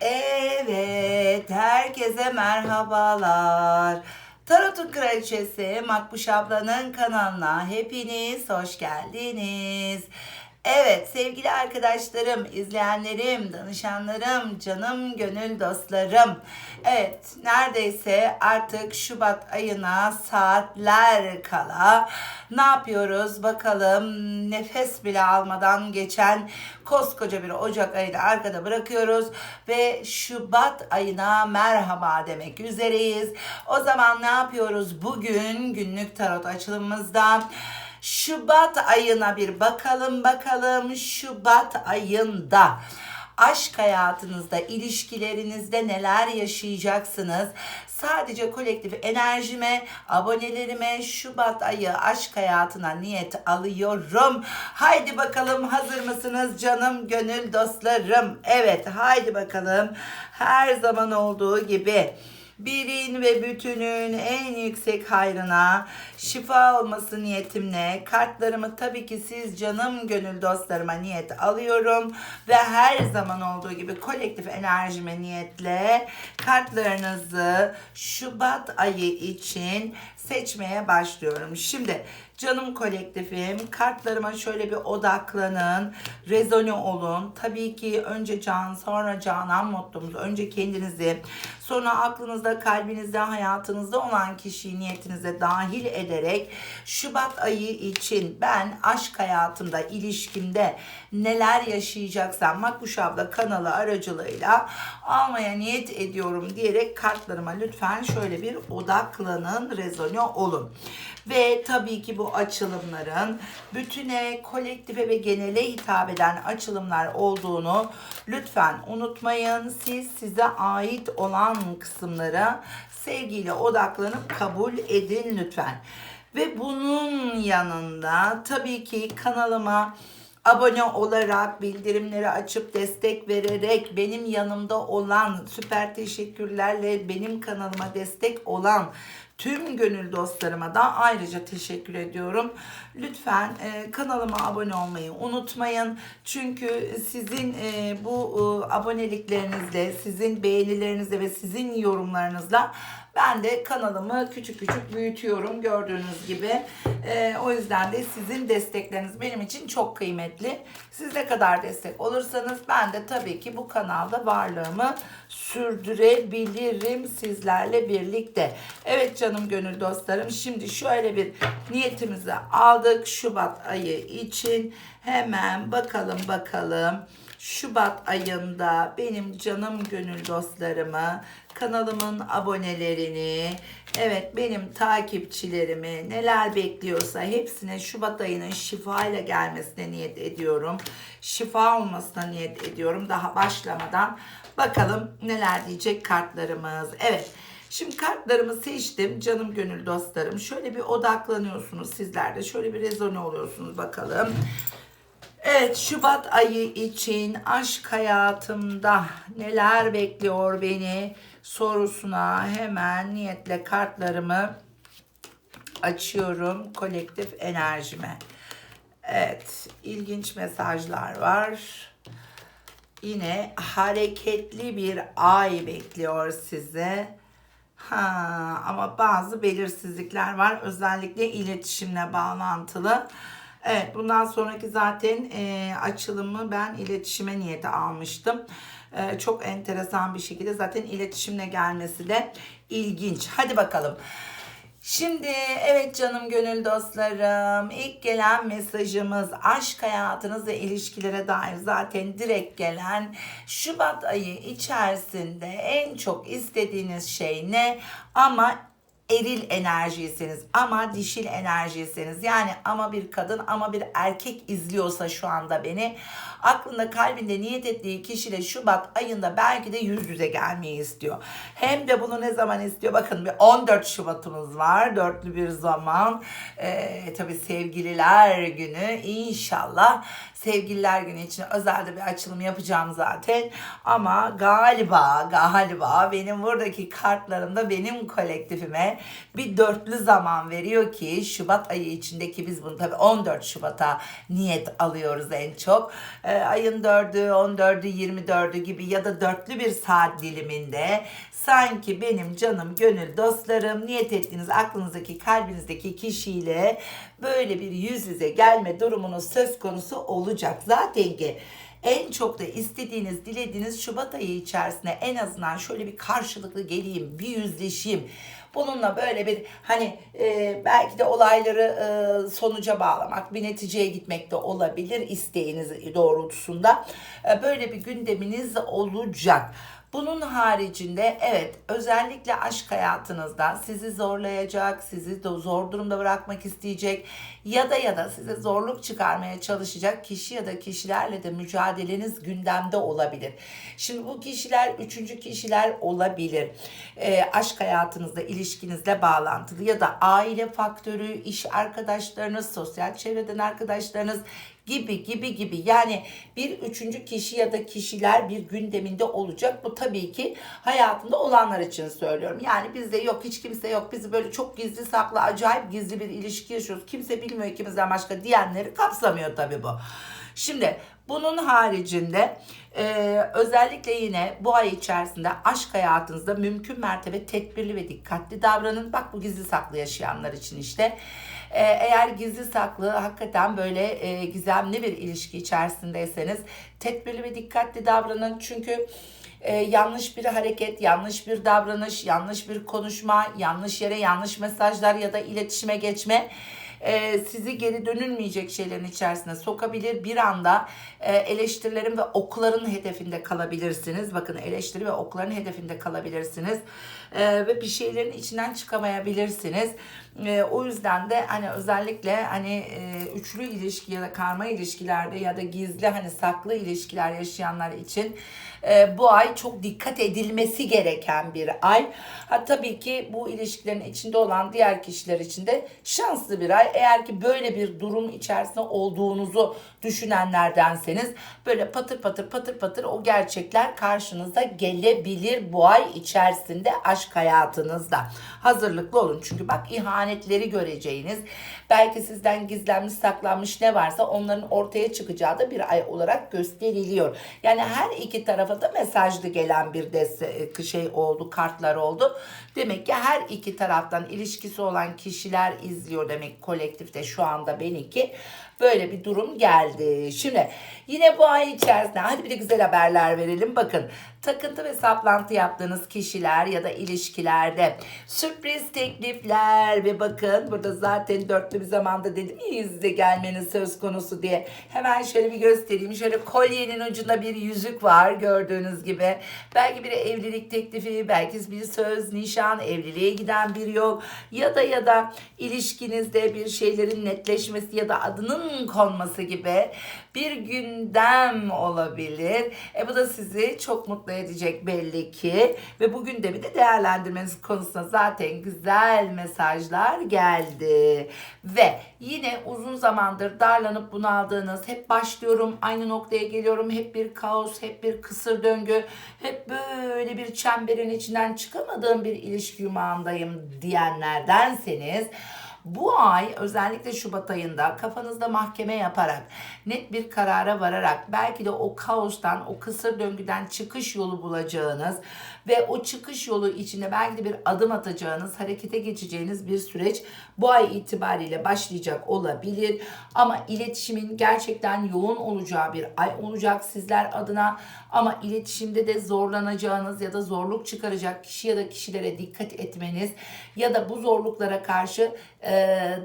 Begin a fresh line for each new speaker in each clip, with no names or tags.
Evet, herkese merhabalar. Tarot'un Kraliçesi Makbuş ablanın kanalına hepiniz hoş geldiniz. Evet sevgili arkadaşlarım, izleyenlerim, danışanlarım, canım gönül dostlarım. Evet neredeyse artık Şubat ayına saatler kala ne yapıyoruz bakalım nefes bile almadan geçen koskoca bir Ocak ayını arkada bırakıyoruz ve Şubat ayına merhaba demek üzereyiz. O zaman ne yapıyoruz bugün günlük tarot açılımımızda? Şubat ayına bir bakalım bakalım Şubat ayında aşk hayatınızda, ilişkilerinizde neler yaşayacaksınız? Sadece kolektif enerjime, abonelerime Şubat ayı aşk hayatına niyet alıyorum. Haydi bakalım hazır mısınız canım gönül dostlarım? Evet haydi bakalım her zaman olduğu gibi birin ve bütünün en yüksek hayrına şifa olması niyetimle kartlarımı tabii ki siz canım gönül dostlarıma niyet alıyorum ve her zaman olduğu gibi kolektif enerjime niyetle kartlarınızı Şubat ayı için seçmeye başlıyorum. Şimdi canım kolektifim kartlarıma şöyle bir odaklanın, rezone olun. Tabii ki önce can sonra canan mottomuz. Önce kendinizi sonra aklınızda, kalbinizde, hayatınızda olan kişiyi niyetinize dahil ederek Şubat ayı için ben aşk hayatımda, ilişkimde neler yaşayacaksam Makbuş abla kanalı aracılığıyla almaya niyet ediyorum diyerek kartlarıma lütfen şöyle bir odaklanın, rezone olun. Ve tabii ki bu açılımların bütüne, kolektife ve genele hitap eden açılımlar olduğunu lütfen unutmayın. Siz size ait olan kısımlara sevgiyle odaklanıp kabul edin lütfen. Ve bunun yanında tabii ki kanalıma abone olarak, bildirimleri açıp destek vererek benim yanımda olan süper teşekkürlerle benim kanalıma destek olan tüm gönül dostlarıma da ayrıca teşekkür ediyorum. Lütfen e, kanalıma abone olmayı unutmayın. Çünkü sizin e, bu e, aboneliklerinizle, sizin beğenilerinizle ve sizin yorumlarınızla ben de kanalımı küçük küçük büyütüyorum gördüğünüz gibi. Ee, o yüzden de sizin destekleriniz benim için çok kıymetli. Siz ne kadar destek olursanız ben de tabii ki bu kanalda varlığımı sürdürebilirim sizlerle birlikte. Evet canım gönül dostlarım şimdi şöyle bir niyetimizi aldık Şubat ayı için. Hemen bakalım bakalım. Şubat ayında benim canım gönül dostlarımı, kanalımın abonelerini, evet benim takipçilerimi neler bekliyorsa hepsine Şubat ayının şifayla gelmesine niyet ediyorum. Şifa olmasına niyet ediyorum daha başlamadan. Bakalım neler diyecek kartlarımız. Evet. Şimdi kartlarımı seçtim canım gönül dostlarım. Şöyle bir odaklanıyorsunuz sizler de. Şöyle bir rezone oluyorsunuz bakalım. Evet Şubat ayı için aşk hayatımda neler bekliyor beni sorusuna hemen niyetle kartlarımı açıyorum kolektif enerjime. Evet ilginç mesajlar var. Yine hareketli bir ay bekliyor sizi. Ha, ama bazı belirsizlikler var özellikle iletişimle bağlantılı. Evet bundan sonraki zaten e, açılımı ben iletişime niyeti almıştım. E, çok enteresan bir şekilde zaten iletişimle gelmesi de ilginç. Hadi bakalım. Şimdi evet canım gönül dostlarım ilk gelen mesajımız aşk hayatınız ve ilişkilere dair zaten direkt gelen Şubat ayı içerisinde en çok istediğiniz şey ne ama eril enerjiyseniz ama dişil enerjiyseniz yani ama bir kadın ama bir erkek izliyorsa şu anda beni aklında kalbinde niyet ettiği kişiyle Şubat ayında belki de yüz yüze gelmeyi istiyor. Hem de bunu ne zaman istiyor? Bakın bir 14 Şubat'ımız var. Dörtlü bir zaman. Ee, tabii sevgililer günü inşallah sevgililer günü için özel de bir açılım yapacağım zaten. Ama galiba galiba benim buradaki kartlarımda benim kolektifime bir dörtlü zaman veriyor ki Şubat ayı içindeki biz bunu tabii 14 Şubat'a niyet alıyoruz en çok. Ee, ayın 4'ü, 14'ü, 24'ü gibi ya da dörtlü bir saat diliminde sanki benim canım, gönül dostlarım niyet ettiğiniz aklınızdaki, kalbinizdeki kişiyle böyle bir yüz yüze gelme durumunuz söz konusu olacak. Zaten ki en çok da istediğiniz, dilediğiniz Şubat ayı içerisinde en azından şöyle bir karşılıklı geleyim, bir yüzleşeyim. Bununla böyle bir hani e, belki de olayları e, sonuca bağlamak, bir neticeye gitmek de olabilir isteğiniz doğrultusunda. E, böyle bir gündeminiz olacak. Bunun haricinde evet özellikle aşk hayatınızda sizi zorlayacak, sizi de zor durumda bırakmak isteyecek ya da ya da size zorluk çıkarmaya çalışacak kişi ya da kişilerle de mücadeleniz gündemde olabilir. Şimdi bu kişiler üçüncü kişiler olabilir. E, aşk hayatınızda ilişkinizle bağlantılı ya da aile faktörü, iş arkadaşlarınız, sosyal çevreden arkadaşlarınız gibi gibi gibi yani bir üçüncü kişi ya da kişiler bir gündeminde olacak. Bu tabii ki hayatında olanlar için söylüyorum. Yani bizde yok hiç kimse yok. Biz böyle çok gizli saklı acayip gizli bir ilişki yaşıyoruz. Kimse bilmiyor ikimizden başka diyenleri kapsamıyor tabii bu. Şimdi bunun haricinde e, özellikle yine bu ay içerisinde aşk hayatınızda mümkün mertebe tedbirli ve dikkatli davranın. Bak bu gizli saklı yaşayanlar için işte. E, eğer gizli saklı hakikaten böyle e, gizemli bir ilişki içerisindeyseniz tedbirli ve dikkatli davranın. Çünkü e, yanlış bir hareket, yanlış bir davranış, yanlış bir konuşma, yanlış yere yanlış mesajlar ya da iletişime geçme e, sizi geri dönülmeyecek şeylerin içerisine sokabilir. Bir anda e, eleştirilerin ve okların hedefinde kalabilirsiniz. Bakın eleştiri ve okların hedefinde kalabilirsiniz. E, ve bir şeylerin içinden çıkamayabilirsiniz. E, o yüzden de hani özellikle hani e, üçlü ilişki ya da karma ilişkilerde ya da gizli hani saklı ilişkiler yaşayanlar için e, bu ay çok dikkat edilmesi gereken bir ay. Ha tabii ki bu ilişkilerin içinde olan diğer kişiler için de şanslı bir ay. Eğer ki böyle bir durum içerisinde olduğunuzu düşünenlerdenseniz böyle patır patır patır patır o gerçekler karşınıza gelebilir bu ay içerisinde aşk hayatınızda. Hazırlıklı olun çünkü bak ihanetleri göreceğiniz belki sizden gizlenmiş saklanmış ne varsa onların ortaya çıkacağı da bir ay olarak gösteriliyor. Yani her iki tarafa da mesajlı gelen bir deste şey oldu kartlar oldu. Demek ki her iki taraftan ilişkisi olan kişiler izliyor demek kolektifte şu anda benimki böyle bir durum geldi. Şimdi yine bu ay içerisinde hadi bir de güzel haberler verelim. Bakın takıntı ve saplantı yaptığınız kişiler ya da ilişkilerde sürpriz teklifler ve bakın burada zaten dörtlü bir zamanda dedim ya yüzde gelmeniz söz konusu diye. Hemen şöyle bir göstereyim. Şöyle kolyenin ucunda bir yüzük var gördüğünüz gibi. Belki bir evlilik teklifi, belki bir söz, nişan, evliliğe giden bir yol ya da ya da ilişkinizde bir şeylerin netleşmesi ya da adının konması gibi bir gündem olabilir. E bu da sizi çok mutlu edecek belli ki ve bu gündemi de değerlendirmeniz konusunda zaten güzel mesajlar geldi. Ve yine uzun zamandır darlanıp bunaldığınız hep başlıyorum aynı noktaya geliyorum hep bir kaos hep bir kısır döngü hep böyle bir çemberin içinden çıkamadığım bir ilişki yumağındayım diyenlerdenseniz bu ay özellikle Şubat ayında kafanızda mahkeme yaparak net bir karara vararak belki de o kaostan, o kısır döngüden çıkış yolu bulacağınız ve o çıkış yolu içinde belki de bir adım atacağınız, harekete geçeceğiniz bir süreç bu ay itibariyle başlayacak olabilir. Ama iletişimin gerçekten yoğun olacağı bir ay olacak sizler adına. Ama iletişimde de zorlanacağınız ya da zorluk çıkaracak kişi ya da kişilere dikkat etmeniz ya da bu zorluklara karşı e,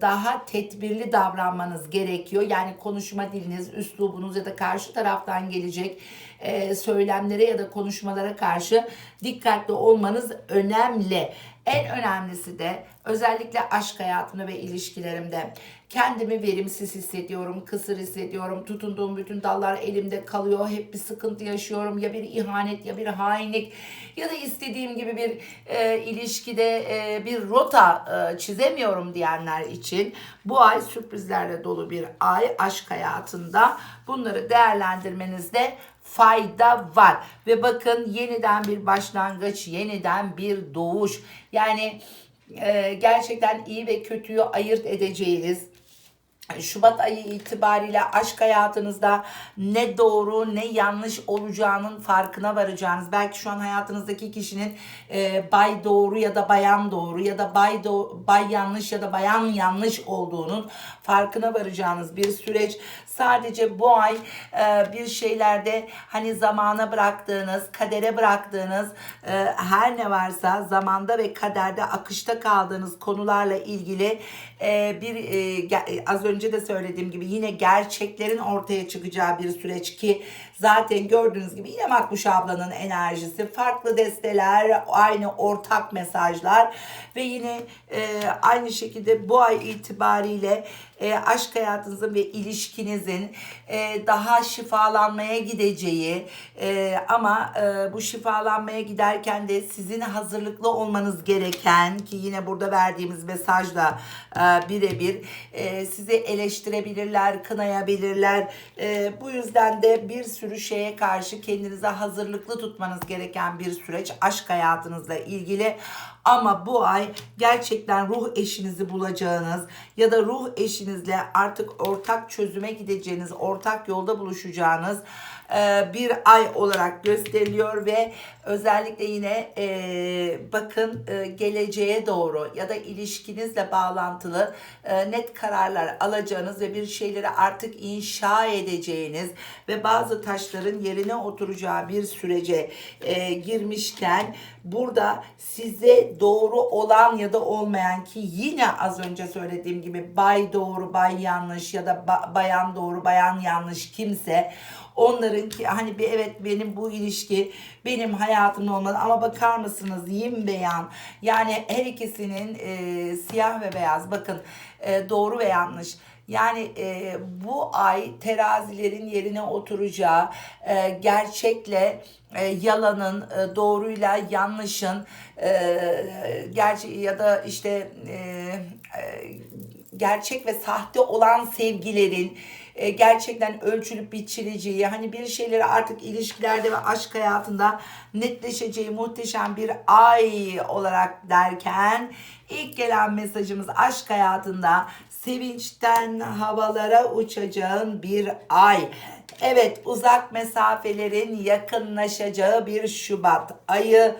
daha tedbirli davranmanız gerekiyor. Yani konuşma diliniz, üslubunuz ya da karşı taraftan gelecek e, söylemlere ya da konuşmalara karşı dikkatli olmanız önemli. En önemlisi de özellikle aşk hayatımda ve ilişkilerimde kendimi verimsiz hissediyorum, kısır hissediyorum, tutunduğum bütün dallar elimde kalıyor, hep bir sıkıntı yaşıyorum. Ya bir ihanet ya bir hainlik ya da istediğim gibi bir e, ilişkide e, bir rota e, çizemiyorum diyenler için bu ay sürprizlerle dolu bir ay aşk hayatında. Bunları değerlendirmenizde fayda var. Ve bakın yeniden bir başlangıç, yeniden bir doğuş. Yani e, gerçekten iyi ve kötüyü ayırt edeceğiniz Şubat ayı itibariyle aşk hayatınızda ne doğru ne yanlış olacağının farkına varacağınız. Belki şu an hayatınızdaki kişinin e, bay doğru ya da bayan doğru ya da bay do- bay yanlış ya da bayan yanlış olduğunun farkına varacağınız bir süreç. Sadece bu ay e, bir şeylerde hani zamana bıraktığınız, kadere bıraktığınız e, her ne varsa zamanda ve kaderde akışta kaldığınız konularla ilgili e, bir e, ge- az önce de söylediğim gibi yine gerçeklerin ortaya çıkacağı bir süreç ki zaten gördüğünüz gibi yine Makbuş ablanın enerjisi farklı desteler aynı ortak mesajlar ve yine e, aynı şekilde bu ay itibariyle e, aşk hayatınızın ve ilişkinizin e, daha şifalanmaya gideceği e, ama e, bu şifalanmaya giderken de sizin hazırlıklı olmanız gereken ki yine burada verdiğimiz mesajla e, birebir e, sizi eleştirebilirler, kınayabilirler. E, bu yüzden de bir sürü şeye karşı kendinize hazırlıklı tutmanız gereken bir süreç aşk hayatınızla ilgili. Ama bu ay gerçekten ruh eşinizi bulacağınız ya da ruh eşinizle artık ortak çözüme gideceğiniz, ortak yolda buluşacağınız bir ay olarak gösteriliyor ve özellikle yine e, bakın e, geleceğe doğru ya da ilişkinizle bağlantılı e, net kararlar alacağınız ve bir şeyleri artık inşa edeceğiniz ve bazı taşların yerine oturacağı bir sürece e, girmişken burada size doğru olan ya da olmayan ki yine az önce söylediğim gibi bay doğru bay yanlış ya da ba- bayan doğru bayan yanlış kimse onların ki hani bir evet benim bu ilişki benim hayatımda olmalı ama bakar mısınız? Yin beyan. Yani her ikisinin e, siyah ve beyaz bakın e, doğru ve yanlış. Yani e, bu ay terazilerin yerine oturacağı e, gerçekle e, yalanın, e, doğruyla yanlışın, e, gerçi ya da işte e, e, gerçek ve sahte olan sevgilerin e, gerçekten ölçülüp biçileceği, hani bir şeyleri artık ilişkilerde ve aşk hayatında netleşeceği muhteşem bir ay olarak derken ilk gelen mesajımız aşk hayatında sevinçten havalara uçacağın bir ay. Evet uzak mesafelerin yakınlaşacağı bir Şubat ayı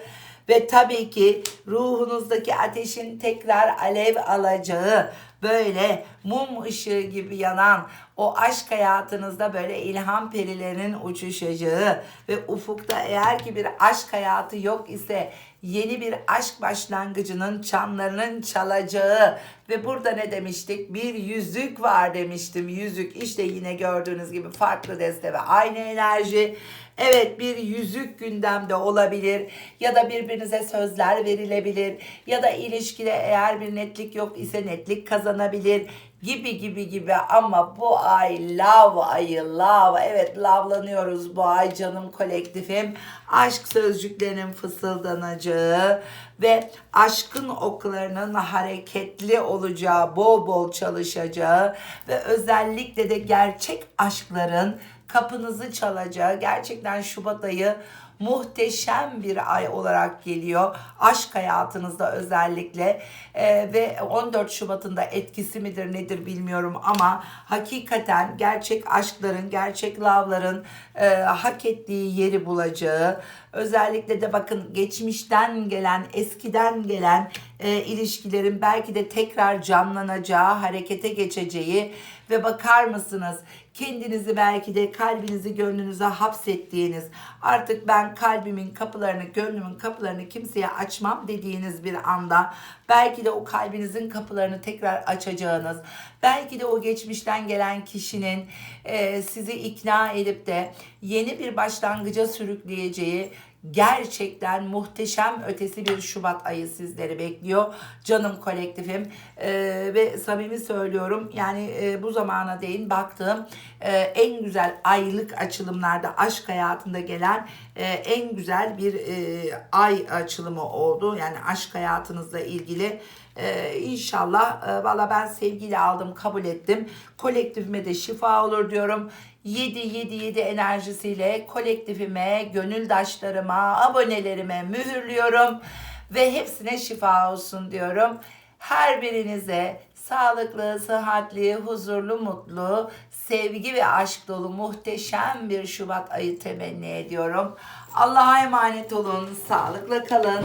ve tabii ki ruhunuzdaki ateşin tekrar alev alacağı böyle mum ışığı gibi yanan o aşk hayatınızda böyle ilham perilerinin uçuşacağı ve ufukta eğer ki bir aşk hayatı yok ise yeni bir aşk başlangıcının çanlarının çalacağı ve burada ne demiştik? Bir yüzük var demiştim. Yüzük işte yine gördüğünüz gibi farklı deste ve aynı enerji. Evet bir yüzük gündemde olabilir ya da birbirinize sözler verilebilir ya da ilişkide eğer bir netlik yok ise netlik kazanabilir gibi gibi gibi. Ama bu ay love ayı love. Evet lavlanıyoruz bu ay canım kolektifim. Aşk sözcüklerinin fısıldanacağı ve aşkın oklarının hareketli olacağı bol bol çalışacağı ve özellikle de gerçek aşkların kapınızı çalacağı gerçekten Şubat ayı muhteşem bir ay olarak geliyor. Aşk hayatınızda özellikle Ee, ve 14 Şubat'ın da etkisi midir nedir bilmiyorum ama hakikaten gerçek aşkların, gerçek lavların e, hak ettiği yeri bulacağı özellikle de bakın geçmişten gelen, eskiden gelen e, ilişkilerin belki de tekrar canlanacağı, harekete geçeceği ve bakar mısınız kendinizi belki de kalbinizi gönlünüze hapsettiğiniz artık ben kalbimin kapılarını gönlümün kapılarını kimseye açmam dediğiniz bir anda belki de o kalbinizin kapılarını tekrar açacağınız belki de o geçmişten gelen kişinin e, sizi ikna edip de yeni bir başlangıca sürükleyeceği gerçekten muhteşem ötesi bir Şubat ayı sizleri bekliyor. Canım kolektifim Ee, ve samimi söylüyorum yani e, bu zamana değin baktığım e, en güzel aylık açılımlarda aşk hayatında gelen e, en güzel bir e, ay açılımı oldu. Yani aşk hayatınızla ilgili ee, inşallah e, valla ben sevgiyle aldım kabul ettim. Kolektifime de şifa olur diyorum. 7-7-7 enerjisiyle kolektifime, gönüldaşlarıma, abonelerime mühürlüyorum. ve hepsine şifa olsun diyorum. Her birinize sağlıklı, sıhhatli, huzurlu, mutlu, sevgi ve aşk dolu muhteşem bir Şubat ayı temenni ediyorum. Allah'a emanet olun, sağlıkla kalın,